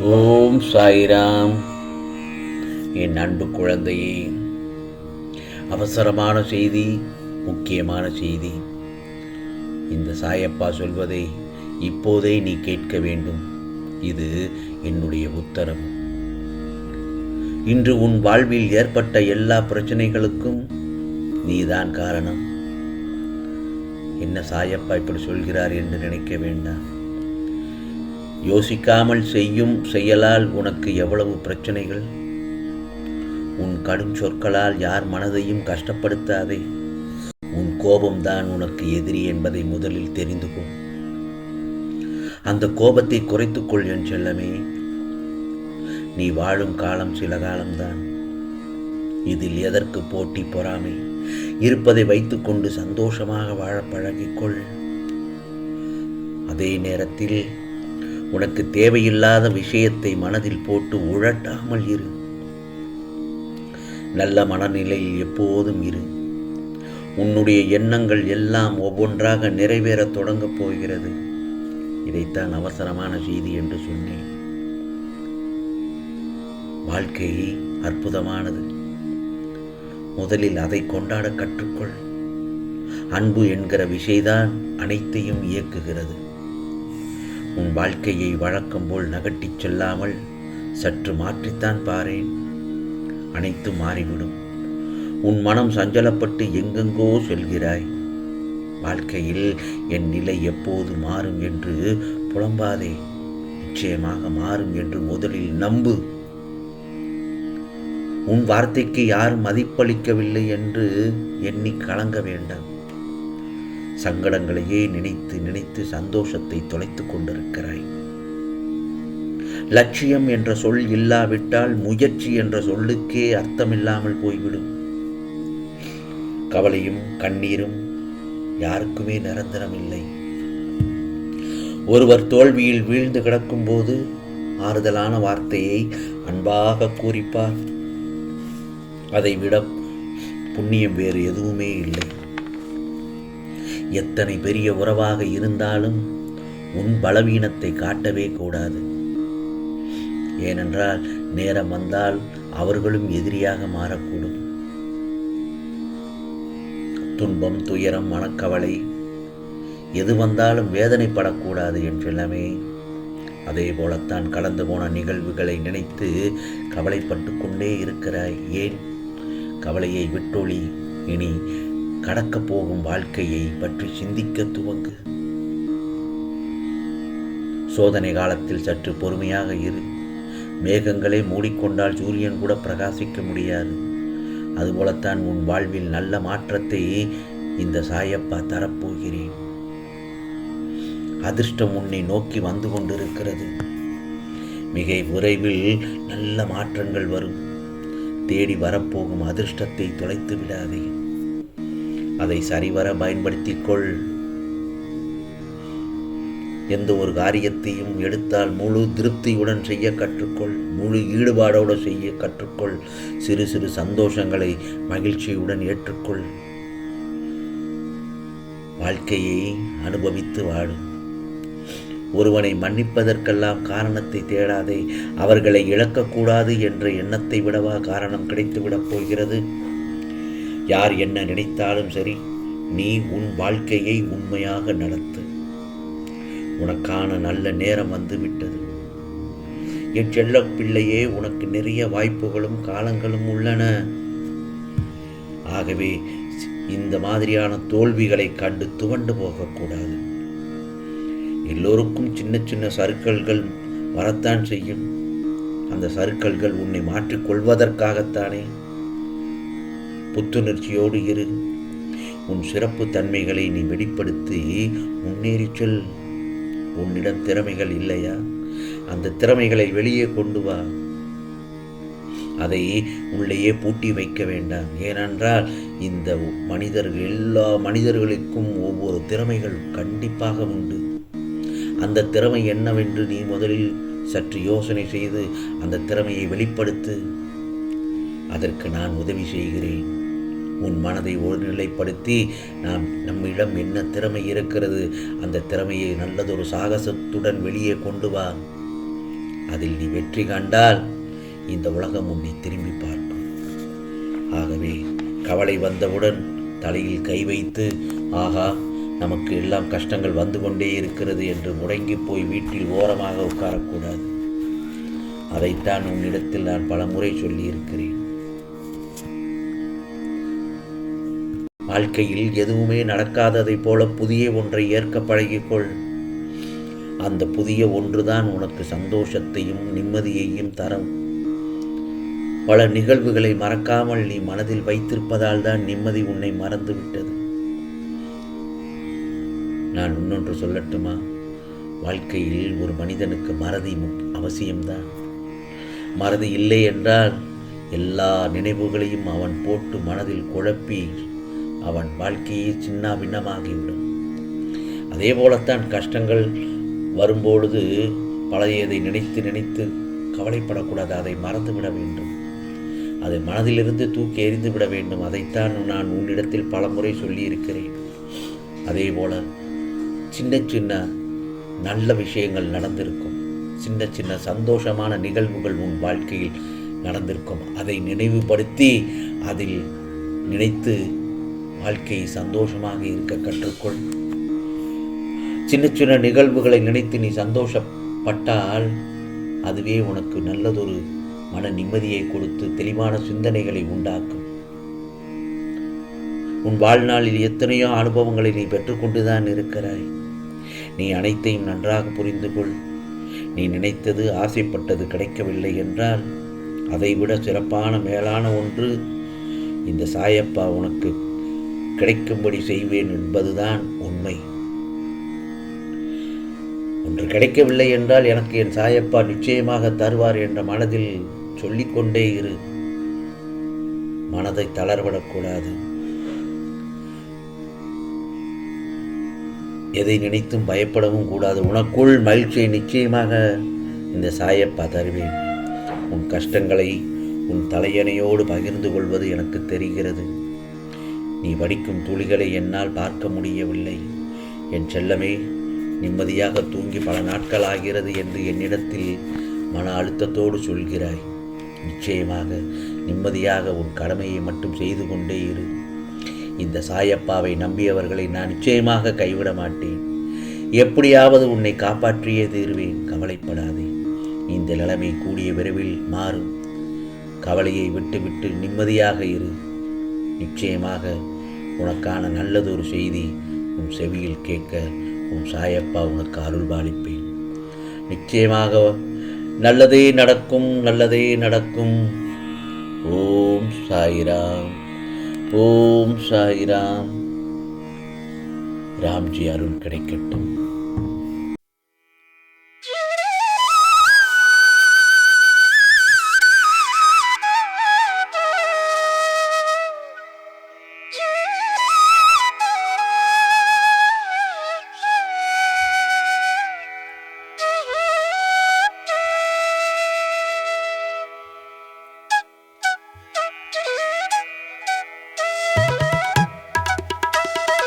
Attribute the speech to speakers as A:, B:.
A: ஓம் சாய்ராம். என் அன்பு குழந்தையே அவசரமான செய்தி முக்கியமான செய்தி. இந்த சாயப்பா சொல்வதை இப்போதே நீ கேட்க வேண்டும். இது என்னுடைய உத்தரவு. இன்று உன் வாழ்வில் ஏற்பட்ட எல்லா பிரச்சனைகளுக்கும் நீதான் காரணம். என்ன சாயப்பா இப்படி சொல்கிறார் என்று நினைக்க வேண்டாம். யோசிக்காமல் செய்யும் செயலால் உனக்கு எவ்வளவு பிரச்சனைகள்? உன் கடும் சொற்களால் யார் மனதையும் கஷ்டப்படுத்தாதே. உன் கோபம்தான் உனக்கு எதிரி என்பதை முதலில் தெரிந்து கொள். அந்த கோபத்தை குறைத்துக்கொள் என் செல்லமே. நீ வாழும் காலம் சில காலம்தான். இதில் எதற்கு போட்டி பொறாமை? இருப்பதை வைத்துக்கொண்டு சந்தோஷமாக வாழ பழகிக்கொள் அதே நேரத்தில் உனக்கு தேவையில்லாத விஷயத்தை மனதில் போட்டு உழட்டாமல் இரு. நல்ல மனநிலையில் எப்போதும் இரு. உன்னுடைய எண்ணங்கள் எல்லாம் ஒவ்வொன்றாக நிறைவேறத் தொடங்கப் போகிறது. இதைத்தான் அவசரமான செய்தி என்று சொன்னேன். வாழ்க்கை அற்புதமானது. முதலில் அதை கொண்டாட கற்றுக்கொள். அன்பு என்கிற விஷயதான் அனைத்தையும் இயக்குகிறது. உன் வாழ்க்கையை வழக்கம் போல் நகட்டிச் செல்லாமல் சற்று மாற்றித்தான் பாரேன். அனைத்தும் மாறிவிடும். உன் மனம் சஞ்சலப்பட்டு எங்கெங்கோ செல்கிறாய். வாழ்க்கையில் என் நிலை எப்போது மாறும் என்று புலம்பாதே. நிச்சயமாக மாறும் என்று முதலில் நம்பு. உன் வார்த்தைக்கு யார் மதிப்பளிக்கவில்லை என்று எண்ணி கலங்க வேண்டாம். சங்கடங்களையே நினைத்து நினைத்து சந்தோஷத்தை தொலைத்துக் கொண்டிருக்கிறாய். லட்சியம் என்ற சொல் இல்லாவிட்டால் முயற்சி என்ற சொல்லுக்கே அர்த்தமில்லாமல் போய்விடும். கவலையும் கண்ணீரும் யாருக்குமே நிரந்தரம் இல்லை ஒருவர் தோல்வியில் வீழ்ந்து கிடக்கும்போது ஆறுதலான வார்த்தையை அன்பாக கூறிப்பார். அதை விட புண்ணியம் வேறு எதுவுமே இல்லை. எத்தனை பெரிய உறவாக இருந்தாலும் உன் பலவீனத்தை காட்டவே கூடாது. ஏனென்றால் நேரம் வந்தால் அவர்களும் எதிரியாக மாறக்கூடும். துன்பம் துயரம் மனக்கவலை எது வந்தாலும் வேதனைப்படக்கூடாது என்றெல்லாமே அதே போலத்தான் கடந்து போன நிகழ்வுகளை நினைத்து கவலைப்பட்டு கொண்டே இருக்கிறாய். ஏன்? கவலையை விட்டொழி. இனி கடக்கப் போகும் வாழ்க்கையை பற்றி சிந்திக்க துவங்கு. சோதனை காலத்தில் சற்று பொறுமையாக இரு. மேகங்களை மூடிக்கொண்டால் சூரியன் கூட பிரகாசிக்க முடியாது. அதுபோலத்தான் உன் வாழ்வில் நல்ல மாற்றத்தை இந்த சாயப்பா தரப்போகிறேன். அதிர்ஷ்டம் உன்னை நோக்கி வந்து கொண்டிருக்கிறது. மிக விரைவில் நல்ல மாற்றங்கள் வரும். தேடி வரப்போகும் அதிர்ஷ்டத்தை தொலைத்து விடாதே. அதை சரிவர பயன்படுத்திக் கொள் எந்த ஒரு காரியத்தையும் எடுத்தால் முழு திருப்தியுடன் செய்ய கற்றுக்கொள். முழு ஈடுபாடோடு செய்ய கற்றுக்கொள். சிறு சிறு சந்தோஷங்களை மகிழ்ச்சியுடன் ஏற்றுக்கொள். வாழ்க்கையை அனுபவித்து வாழும் ஒருவனை மன்னிப்பதற்கெல்லாம் காரணத்தை தேடாதே. அவர்களை இழக்கக்கூடாது என்ற எண்ணத்தை விடவா காரணம் கிடைத்துவிடப் போகிறது? யார் என்ன நினைத்தாலும் சரி நீ உன் வாழ்க்கையை உண்மையாக நடத்து. உனக்கான நல்ல நேரம் வந்து விட்டது. என் செல்ல பிள்ளையே உனக்கு நிறைய வாய்ப்புகளும் காலங்களும் உள்ளன. ஆகவே இந்த மாதிரியான தோல்விகளை கண்டு துவண்டு போகக்கூடாது. எல்லோருக்கும் சின்ன சின்ன சருக்கல்கள் வரத்தான் செய்யும். அந்த சருக்கல்கள் உன்னை மாற்றிக்கொள்வதற்காகத்தானே புத்துணர்ச்சியோடு இரு. உன் சிறப்பு தன்மைகளை நீ வெளிப்படுத்தி முன்னேறி சொல். உன்னிடம் திறமைகள் இல்லையா? அந்த திறமைகளை வெளியே கொண்டு வா. அதை உள்ளேயே பூட்டி வைக்க வேண்டாம். ஏனென்றால் இந்த மனிதர்கள் எல்லா மனிதர்களுக்கும் ஒவ்வொரு திறமைகள் கண்டிப்பாக உண்டு. அந்த திறமை என்னவென்று நீ முதலில் சற்று யோசனை செய்து அந்த திறமையை வெளிப்படுத்து. அதற்கு நான் உதவி செய்கிறேன். உன் மனதை ஒருநிலைப்படுத்தி நாம் நம்மிடம் என்ன திறமை இருக்கிறது? அந்த திறமையை நல்லதொரு சாகசத்துடன் வெளியே கொண்டு வா. அதில் நீ வெற்றி கண்டால் இந்த உலகம் உன்னை திரும்பி பார்க்கும். ஆகவே கவலை வந்தவுடன் தலையில் கை வைத்து ஆகா நமக்கு எல்லாம் கஷ்டங்கள் வந்து கொண்டே இருக்கிறது என்று முடங்கி போய் வீட்டில் ஓரமாக உட்காரக்கூடாது. அதைத்தான் உன்னிடத்தில் நான் பல முறை சொல்லியிருக்கிறேன். வாழ்க்கையில் எதுவுமே நடக்காததைப் போல புதிய ஒன்றை ஏற்க பழகிக்கொள். அந்த புதிய ஒன்றுதான் உனக்கு சந்தோஷத்தையும் நிம்மதியையும் தரும். பல நிகழ்வுகளை மறக்காமல் நீ மனதில் வைத்திருப்பதால் தான் நிம்மதி உன்னை மறந்துவிட்டது. நான் இன்னொன்று சொல்லட்டுமா? வாழ்க்கையில் ஒரு மனிதனுக்கு மறதி அவசியம்தான். மறதி இல்லை என்றால் எல்லா நினைவுகளையும் அவன் போட்டு மனதில் குழப்பி அவன் வாழ்க்கையே சின்ன பின்னமாகிவிடும். அதே போலத்தான் கஷ்டங்கள் வரும்பொழுது பழையதை நினைத்து நினைத்து கவலைப்படக்கூடாது அதை மறந்துவிட வேண்டும். அதை மனதிலிருந்து தூக்கி எறிந்து விட வேண்டும். அதைத்தான் நான் உன்னிடத்தில் பலமுறை சொல்லியிருக்கிறேன். அதே போல சின்ன சின்ன நல்ல விஷயங்கள் நடந்திருக்கும். சின்ன சின்ன சந்தோஷமான நிகழ்வுகள் உன் வாழ்க்கையில் நடந்திருக்கும். அதை நினைவுபடுத்தி அதில் நினைத்து வாழ்க்கையை சந்தோஷமாக இருக்க கற்றுக்கொள். சின்ன சின்ன நிகழ்வுகளை நினைத்து நீ சந்தோஷப்பட்டால் அதுவே உனக்கு நல்லதொரு மன நிம்மதியை கொடுத்து தெளிவான சிந்தனைகளை உண்டாக்கும். உன் வாழ்நாளில் எத்தனையோ அனுபவங்களை நீ பெற்றுக்கொண்டுதான் இருக்கிறாய். நீ அனைத்தையும் நன்றாக புரிந்து கொள். நீ நினைத்தது ஆசைப்பட்டது கிடைக்கவில்லை என்றால் அதைவிட சிறப்பான மேலான ஒன்று இந்த சாயப்பா உனக்கு கிடைக்கும்படி செய்வேன் என்பதுதான் உண்மை. ஒன்று கிடைக்கவில்லை என்றால் எனக்கு என் சாயப்பா நிச்சயமாக தருவார் என்ற மனதில் சொல்லிக்கொண்டே இரு. மனதை தளர்விடக்கூடாது. எதை நினைத்தும் பயப்படவும் கூடாது. உனக்குள் மகிழ்ச்சியை நிச்சயமாக இந்த சாயப்பா தருவேன். உன் கஷ்டங்களை உன் தலையணையோடு பகிர்ந்து கொள்வது எனக்கு தெரிகிறது. நீ வடிக்கும் துளிகளை என்னால் பார்க்க முடியவில்லை. என் செல்லமே நிம்மதியாக தூங்கி பல நாட்கள் ஆகிறது என்று என்னிடத்தில் மன அழுத்தத்தோடு சொல்கிறாய். நிச்சயமாக நிம்மதியாக உன் கடமையை மட்டும் செய்து கொண்டே இரு. இந்த சாயப்பாவை நம்பியவர்களை நான் நிச்சயமாக கைவிட மாட்டேன். எப்படியாவது உன்னை காப்பாற்றியே தீர்வேன் கவலைப்படாதே. இந்த நிலைமை கூடிய விரைவில் மாறும். கவலையை விட்டுவிட்டு நிம்மதியாக இரு. நிச்சயமாக உனக்கான நல்லதொரு செய்தி உன் செவியில் கேட்க உன் சாயப்பா உனக்கு அருள்பாலிப்பேன். நிச்சயமாக நல்லதே நடக்கும் நல்லதே நடக்கும். ஓம் சாய்ராம் ஓம் சாய்ராம். ராம்ஜி அருள் கிடைக்கட்டும்.